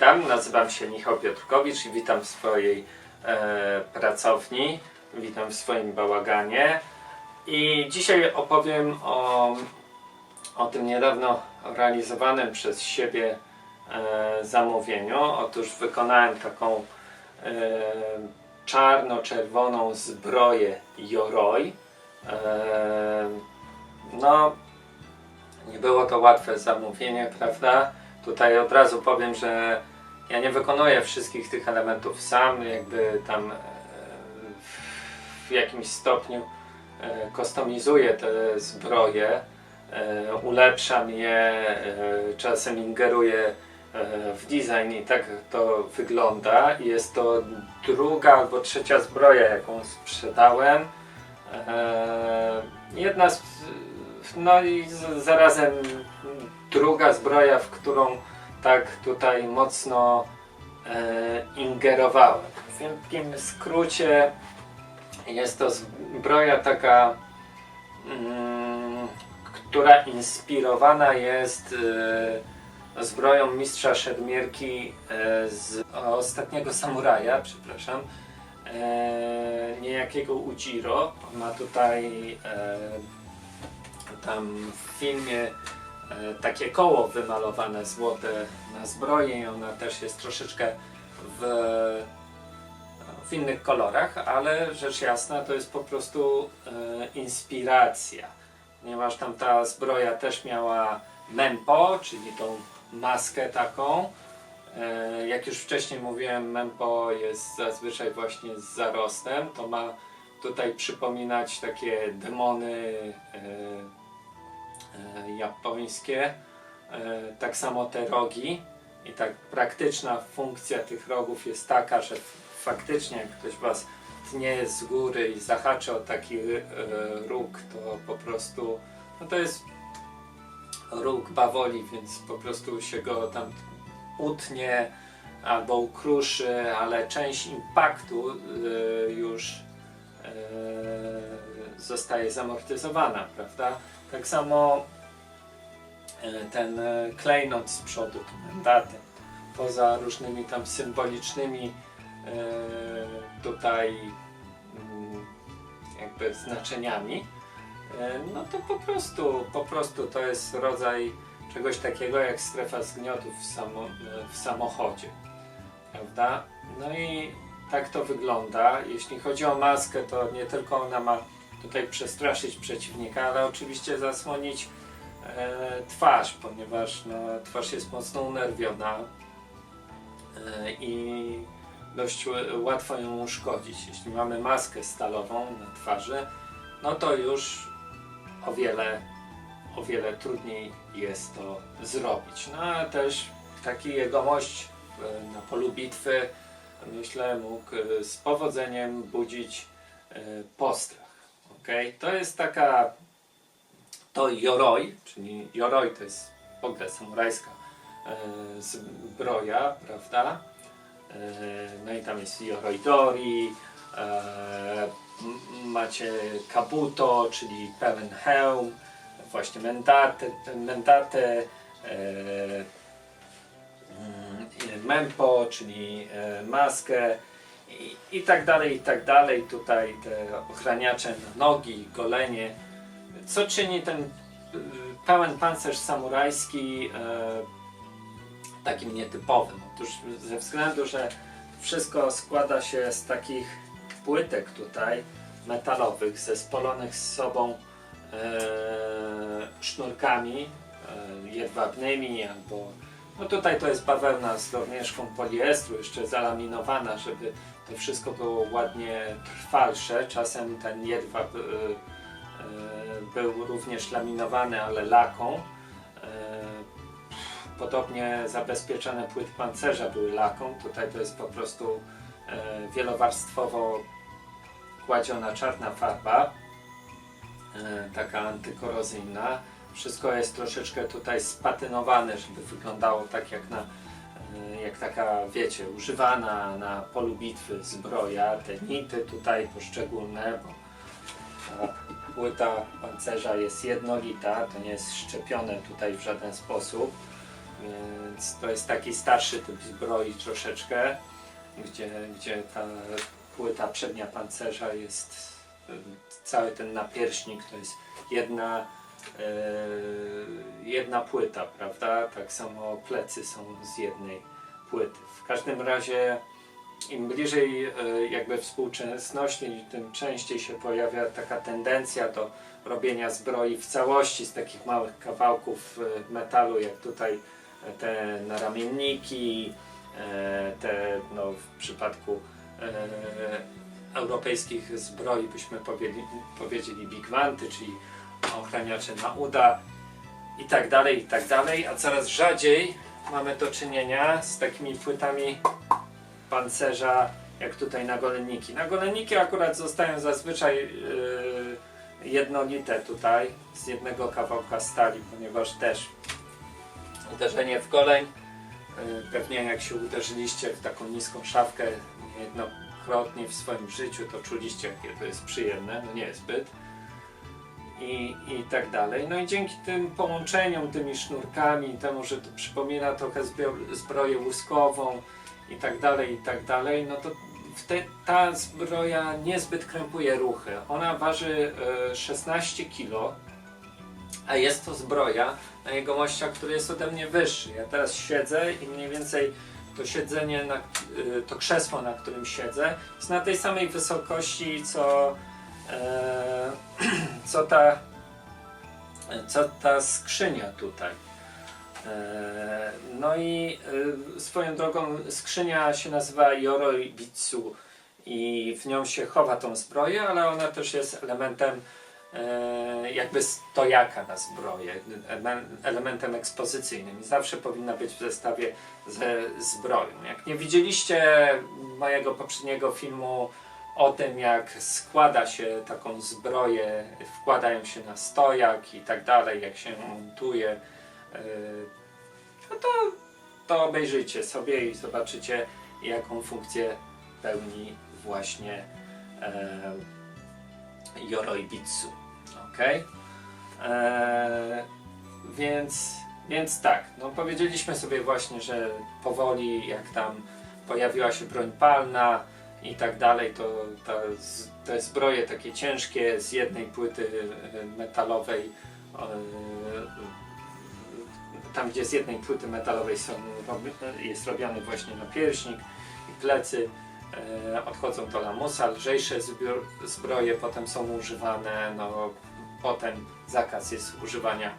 Witam, nazywam się Michał Piotrkowicz i witam w swojej e, pracowni, witam w swoim bałaganie i dzisiaj opowiem o, o tym niedawno realizowanym przez siebie e, zamówieniu. Otóż wykonałem taką e, czarno-czerwoną zbroję Yoroi. E, no, nie było to łatwe zamówienie, prawda? Tutaj od razu powiem, że ja nie wykonuję wszystkich tych elementów sam, jakby tam e, w jakimś stopniu e, kustomizuję te zbroje, e, ulepszam je, czasem ingeruję w design i tak to wygląda. Jest to druga albo trzecia zbroja, jaką sprzedałem. Jedna z, no i zarazem druga zbroja, w którą tak tutaj mocno e, ingerowałem. W wielkim skrócie jest to zbroja taka, mm, która inspirowana jest e, zbroją mistrza szermierki e, z ostatniego samuraja, przepraszam, e, niejakiego Ujiro. On ma tutaj e, tam w filmie takie koło wymalowane złote na zbroję i ona też jest troszeczkę w, w innych kolorach, ale rzecz jasna to jest po prostu e, inspiracja, ponieważ tam ta zbroja też miała mempo, czyli tą maskę taką. E, Jak już wcześniej mówiłem, mempo jest zazwyczaj właśnie z zarostem. To ma tutaj przypominać takie demony e, e, japońskie. E, tak samo te rogi. I tak praktyczna funkcja tych rogów jest taka, że faktycznie jak ktoś was tnie z góry i zahaczy o taki e, róg, to po prostu no to jest róg bawoli, więc po prostu się go tam utnie albo ukruszy, ale część impaktu już zostaje zamortyzowana, prawda? Tak samo y, ten y, klejnot z przodu, tu mandaty, poza różnymi tam symbolicznymi y, tutaj mm, jakby znaczeniami, no to po prostu, po prostu to jest rodzaj czegoś takiego jak strefa zgniotów w, samo, w samochodzie. Prawda? No i tak to wygląda. Jeśli chodzi o maskę, to nie tylko ona ma tutaj przestraszyć przeciwnika, ale oczywiście zasłonić e, twarz, ponieważ no, twarz jest mocno unerwiona e, i dość łatwo ją uszkodzić. Jeśli mamy maskę stalową na twarzy, no to już o wiele o wiele trudniej jest to zrobić. No a też taki jegomość e, na polu bitwy myślę mógł e, z powodzeniem budzić e, postrach. Okay? To jest taka to yoroi, czyli yoroi to jest w ogóle samurajska e, zbroja, prawda? E, no i tam jest yoroi dori, e, macie kabuto, czyli pełen hełm, właśnie mentate, mentate e, mm, mempo, czyli e, maskę i, tak dalej, i tak dalej. Tutaj te ochraniacze na nogi, golenie. Co czyni ten y, pełen pancerz samurajski e, takim nietypowym? Otóż ze względu, że wszystko składa się z takich płytek tutaj metalowych, zespolonych z sobą e, sznurkami e, jedwabnymi albo no tutaj to jest bawełna z domieszką poliestru jeszcze zalaminowana, żeby wszystko było ładnie trwalsze. Czasem ten jedwab e, e, był również laminowany, ale laką. E, podobnie zabezpieczone płyty pancerza były laką. Tutaj to jest po prostu wielowarstwowo kładziona czarna farba taka antykorozyjna. Wszystko jest troszeczkę tutaj spatynowane, żeby wyglądało tak jak na jak taka, wiecie, używana na polu bitwy zbroja. Te nity tutaj poszczególne, bo ta płyta pancerza jest jednolita, to nie jest szczepione tutaj w żaden sposób. Więc to jest taki starszy typ zbroi troszeczkę, gdzie, gdzie ta płyta przednia pancerza jest y, cały ten napierśnik to jest jedna jedna płyta, prawda? Tak samo plecy są z jednej płyty. W każdym razie im bliżej e, jakby współczesności, tym częściej się pojawia taka tendencja do robienia zbroi w całości z takich małych kawałków e, metalu, jak tutaj te naramienniki, te no, w przypadku europejskich zbroi byśmy powiedzieli, powiedzieli bigwanty, czyli ochraniacze na uda i tak dalej, i tak dalej, a coraz rzadziej mamy do czynienia z takimi płytami pancerza, jak tutaj nagolenniki. Nagolenniki akurat zostają zazwyczaj yy, jednolite tutaj, z jednego kawałka stali, ponieważ też uderzenie w goleń, yy, pewnie jak się uderzyliście w taką niską szafkę niejednokrotnie w swoim życiu, to czuliście, jakie to jest przyjemne, no nie zbyt i, i tak dalej. No i dzięki tym połączeniom, tymi sznurkami, temu, że to przypomina trochę zbro- zbroję łuskową i tak dalej, i tak dalej, no to te, ta zbroja niezbyt krępuje ruchy. Ona waży e, 16 kg, a jest to zbroja na jegomościa, który jest ode mnie wyższy. Ja teraz siedzę i mniej więcej to siedzenie, na, e, to krzesło, na którym siedzę, jest na tej samej wysokości, co e, co ta, co ta skrzynia tutaj. E, No i e, swoją drogą skrzynia się nazywa Yoroi Bitsu i w nią się chowa tą zbroję, ale ona też jest elementem e, jakby stojaka na zbroję, ele- elementem ekspozycyjnym i zawsze powinna być w zestawie ze zbroją. Jak nie widzieliście mojego poprzedniego filmu o tym, jak składa się taką zbroję, wkładają się na stojak i tak dalej, jak się montuje, yy, no to, to obejrzyjcie sobie i zobaczycie, jaką funkcję pełni właśnie e. Ok? E, więc, więc tak, no powiedzieliśmy sobie właśnie, że powoli jak tam pojawiła się broń palna, i tak dalej, to ta, te zbroje takie ciężkie z jednej płyty e, metalowej, e, tam gdzie z jednej płyty metalowej są, jest robiony właśnie napierśnik i plecy, e, odchodzą do lamusa, lżejsze zbroje potem są używane, no potem zakaz jest używania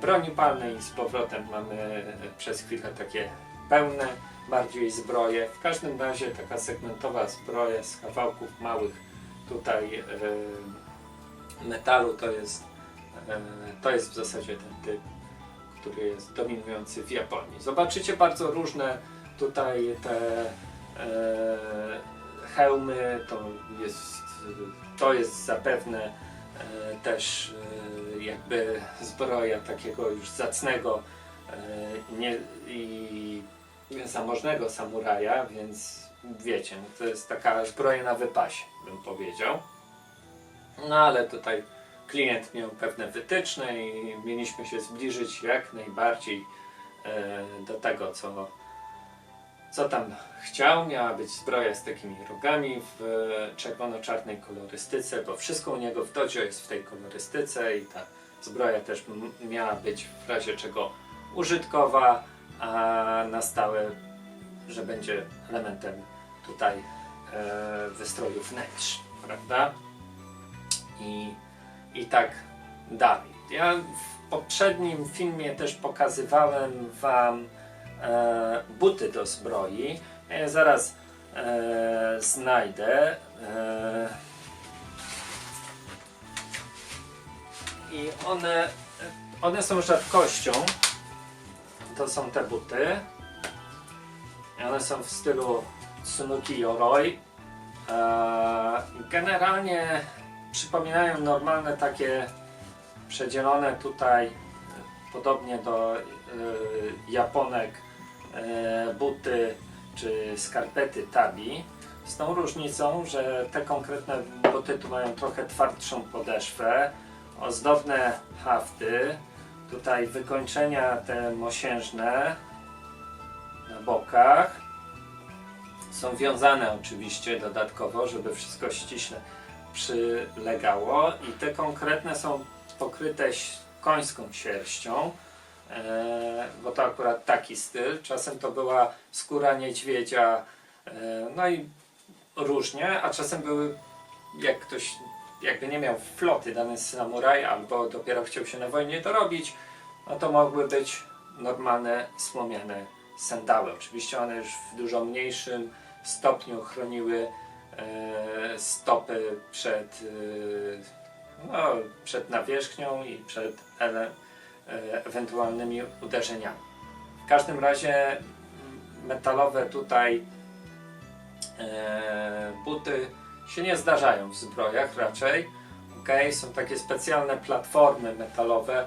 broni palnej i z powrotem mamy przez chwilę takie pełne bardziej zbroje. W każdym razie taka segmentowa zbroja z kawałków małych tutaj e, metalu to jest, e, to jest w zasadzie ten typ, który jest dominujący w Japonii. Zobaczycie bardzo różne tutaj te e, hełmy, to jest, to jest zapewne też jakby zbroja takiego już zacnego nie, i zamożnego samuraja, więc wiecie, no to jest taka zbroja na wypasie, bym powiedział. No ale tutaj klient miał pewne wytyczne i mieliśmy się zbliżyć jak najbardziej e, do tego, co, co tam chciał. Miała być zbroja z takimi rogami w czerwono-czarnej kolorystyce, bo wszystko u niego w dojo jest w tej kolorystyce i ta zbroja też miała być w razie czego użytkowa, a na stałe, że będzie elementem tutaj e, wystroju wnętrz, prawda? I, I tak dalej. Ja w poprzednim filmie też pokazywałem Wam e, buty do zbroi. Ja zaraz e, znajdę. E, I one, one są rzadkością to są te buty. One są w stylu Tsunuki Yoroi. Eee, Generalnie przypominają normalne takie przedzielone tutaj e, podobnie do e, Japonek e, buty czy skarpety tabi. Z tą różnicą, że te konkretne buty tu mają trochę twardszą podeszwę, ozdobne hafty, Tutaj wykończenia te mosiężne na bokach są wiązane oczywiście dodatkowo, żeby wszystko ściśle przylegało i te konkretne są pokryte końską sierścią, e, bo to akurat taki styl. Czasem to była skóra niedźwiedzia, e, no i różnie, a czasem były, jak ktoś jakby nie miał floty dany samuraj albo dopiero chciał się na wojnie dorobić, no to mogły być normalne słomiane sandały. Oczywiście one już w dużo mniejszym stopniu chroniły e, stopy przed, e, no, przed nawierzchnią i przed ele, e, ewentualnymi uderzeniami. W każdym razie metalowe tutaj e, buty się nie zdarzają w zbrojach raczej. Okay? Są takie specjalne platformy metalowe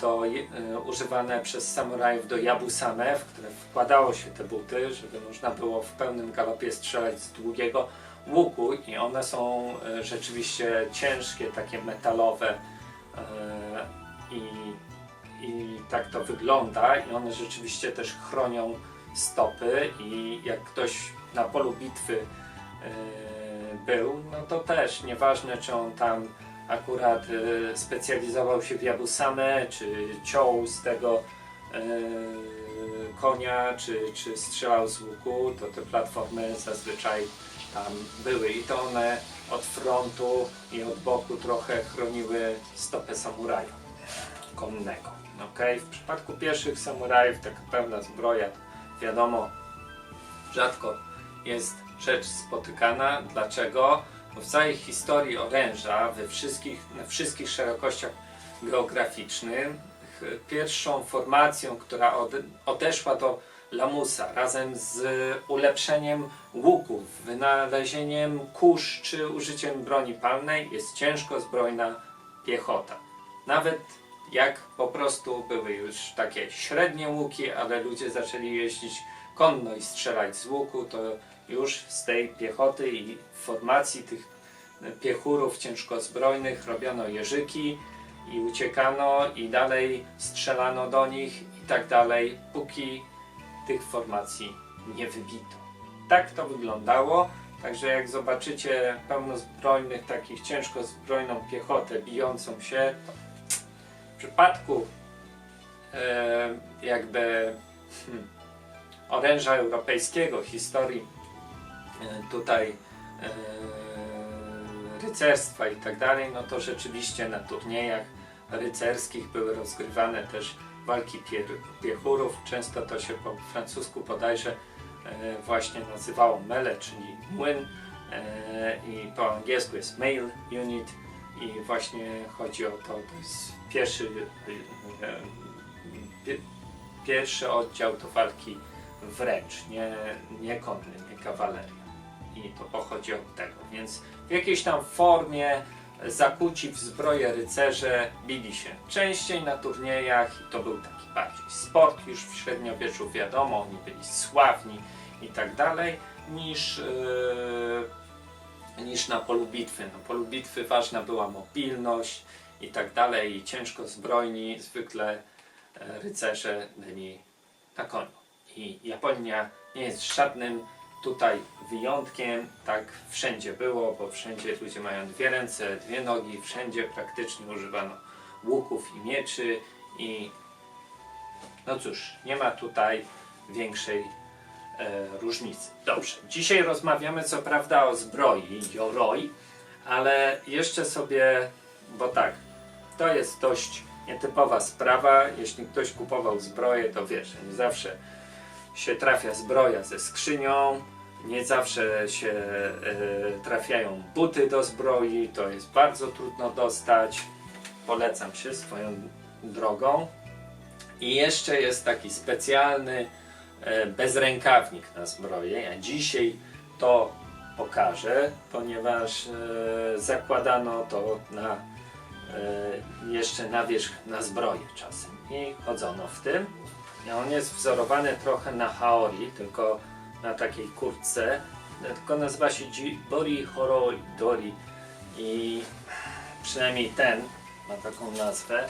do, e, używane przez samurajów do jabusame, w które wkładało się te buty, żeby można było w pełnym galopie strzelać z długiego łuku i one są e, rzeczywiście ciężkie, takie metalowe e, i, tak to wygląda i one rzeczywiście też chronią stopy i jak ktoś na polu bitwy e, był, no to też nieważne czy on tam akurat e, specjalizował się w jabusame, czy ciął z tego e, konia, czy, czy strzelał z łuku, to te platformy zazwyczaj tam były i to one od frontu i od boku trochę chroniły stopę samuraja konnego. Okay? W przypadku pierwszych samurajów taka pełna zbroja, wiadomo, rzadko jest rzecz spotykana. Dlaczego? Bo w całej historii oręża, we wszystkich, na wszystkich szerokościach geograficznych, pierwszą formacją, która ode, odeszła do lamusa razem z ulepszeniem łuków, wynalezieniem kurz czy użyciem broni palnej jest ciężko zbrojna piechota. Nawet jak po prostu były już takie średnie łuki, ale ludzie zaczęli jeździć konno i strzelać z łuku, to już z tej piechoty i formacji tych piechurów ciężkozbrojnych robiono jeżyki i uciekano i dalej strzelano do nich i tak dalej, póki tych formacji nie wybito. Tak to wyglądało, także jak zobaczycie pełnozbrojnych, takich ciężkozbrojną piechotę bijącą się, w przypadku e, jakby hmm, oręża europejskiego, historii tutaj e, rycerstwa i tak dalej, no to rzeczywiście na turniejach rycerskich były rozgrywane też walki piechurów. Często to się po francusku bodajże e, właśnie nazywało mele, czyli młyn e, i po angielsku jest mail unit i właśnie chodzi o to, to jest pierwszy, e, e, pie- pierwszy oddział do walki wręcz, nie, nie konny, nie kawaleria. I to pochodzi od tego, więc w jakiejś tam formie zakuci w zbroję rycerze bili się częściej na turniejach i to był taki bardziej sport już w średniowieczu wiadomo, oni byli sławni i tak dalej niż, yy, niż na polu bitwy. Na polu bitwy ważna była mobilność i tak dalej i ciężko zbrojni zwykle e, rycerze byli na koniu. I Japonia nie jest żadnym tutaj wyjątkiem, tak wszędzie było, bo wszędzie ludzie mają dwie ręce, dwie nogi, wszędzie praktycznie używano łuków i mieczy i no cóż, nie ma tutaj większej e, różnicy. Dobrze, dzisiaj rozmawiamy co prawda o zbroi, yoroi, ale jeszcze sobie, bo tak, to jest dość nietypowa sprawa, jeśli ktoś kupował zbroję, to wiesz, nie zawsze się trafia zbroja ze skrzynią, nie zawsze się e, trafiają buty do zbroi, to jest bardzo trudno dostać. Polecam się swoją drogą. I jeszcze jest taki specjalny e, bezrękawnik na zbroję. Ja dzisiaj to pokażę, ponieważ e, zakładano to na jeszcze na wierzch na zbroję czasem i chodzono w tym. I on jest wzorowany trochę na Haori, tylko na takiej kurtce, tylko nazywa się Jibori Horoi Dori i przynajmniej ten ma taką nazwę.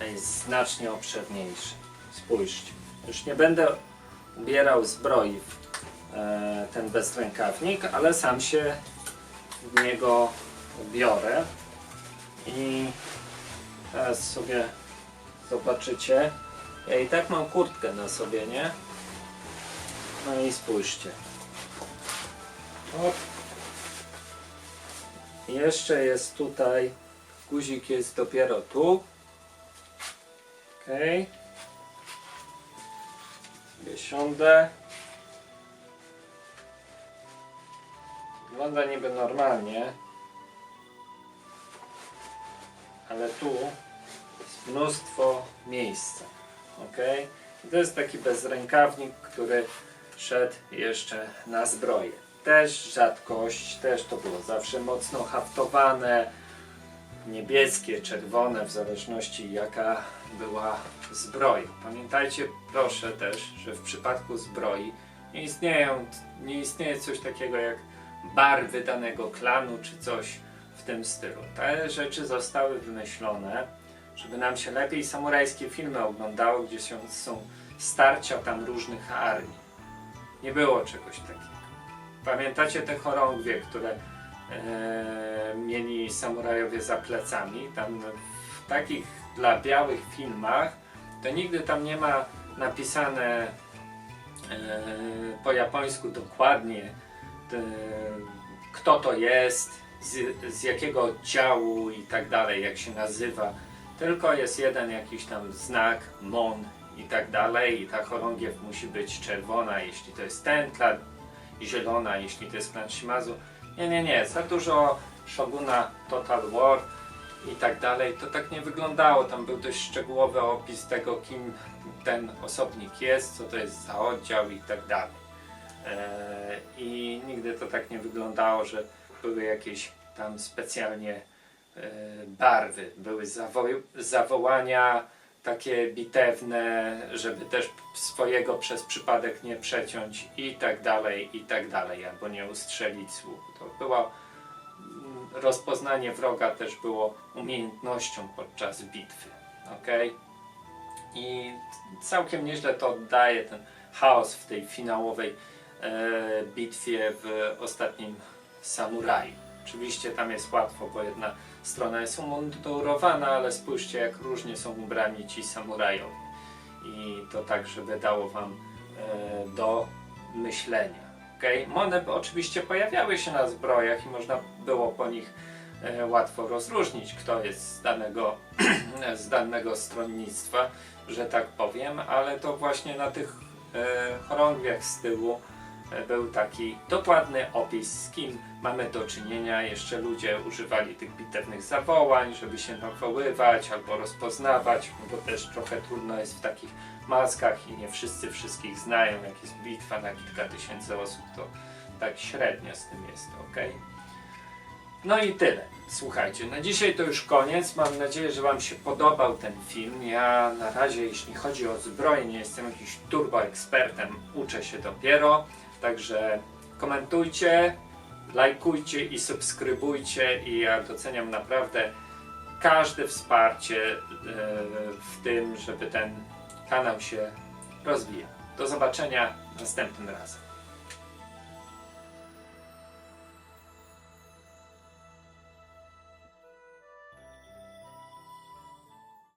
jest znacznie obszerniejszy. Spójrzcie. Już nie będę ubierał zbroi w e, ten bezrękawnik, ale sam się w niego ubiorę. I teraz sobie zobaczycie. Ja i tak mam kurtkę na sobie, nie? No i spójrzcie. Hop. Jeszcze jest tutaj, guzik jest dopiero tu. Okej. Okay. Siądę. Wygląda niby normalnie. Ale tu jest mnóstwo miejsca. Ok? To jest taki bezrękawnik, który szedł jeszcze na zbroję. Też rzadkość, też to było zawsze mocno haftowane, niebieskie, czerwone, w zależności jaka była zbroja. Pamiętajcie proszę też, że w przypadku zbroi nie istnieją, nie istnieje coś takiego jak barwy danego klanu czy coś w tym stylu. Te rzeczy zostały wymyślone, żeby nam się lepiej samurajskie filmy oglądało, gdzie się, są starcia tam różnych armii. Nie było czegoś takiego. Pamiętacie te chorągwie, które e, mieli samurajowie za plecami? Tam w takich dla białych filmach to nigdy tam nie ma napisane e, po japońsku dokładnie e, kto to jest, z, z jakiego oddziału i tak dalej, jak się nazywa. Tylko jest jeden jakiś tam znak, mon i tak dalej i ta chorągiew musi być czerwona, jeśli to jest i zielona, jeśli to jest klan Shimazu. Nie, nie, nie, za dużo Shoguna Total War i tak dalej, to tak nie wyglądało. Tam był dość szczegółowy opis tego, kim ten osobnik jest, co to jest za oddział i tak dalej. Eee, I nigdy to tak nie wyglądało, że były jakieś tam specjalnie e, barwy, były zawo- zawołania takie bitewne, żeby też swojego przez przypadek nie przeciąć i tak dalej, i tak dalej, albo nie ustrzelić słuchu. To było mm, rozpoznanie wroga też było umiejętnością podczas bitwy. ok? I całkiem nieźle to oddaje ten chaos w tej finałowej e, bitwie w ostatnim samuraju. Oczywiście tam jest łatwo, bo jedna strona jest umundurowana, ale spójrzcie jak różnie są ubrani ci samurajowie. I to tak, żeby dało wam e, do myślenia. Okay? One oczywiście pojawiały się na zbrojach i można było po nich e, łatwo rozróżnić, kto jest z danego, z danego stronnictwa, że tak powiem, ale to właśnie na tych e, chorągwiach z tyłu był taki dokładny opis, z kim mamy do czynienia. Jeszcze ludzie używali tych bitewnych zawołań, żeby się nawoływać albo rozpoznawać, bo też trochę trudno jest w takich maskach i nie wszyscy wszystkich znają. Jak jest bitwa na kilka tysięcy osób, to tak średnio z tym jest, ok? No i tyle. Słuchajcie, na dzisiaj to już koniec. Mam nadzieję, że Wam się podobał ten film. Ja na razie, jeśli chodzi o zbroję, nie jestem jakiś turbo ekspertem, uczę się dopiero. Także komentujcie, lajkujcie i subskrybujcie i ja doceniam naprawdę każde wsparcie e, w tym, żeby ten kanał się rozwijał. Do zobaczenia następnym razem.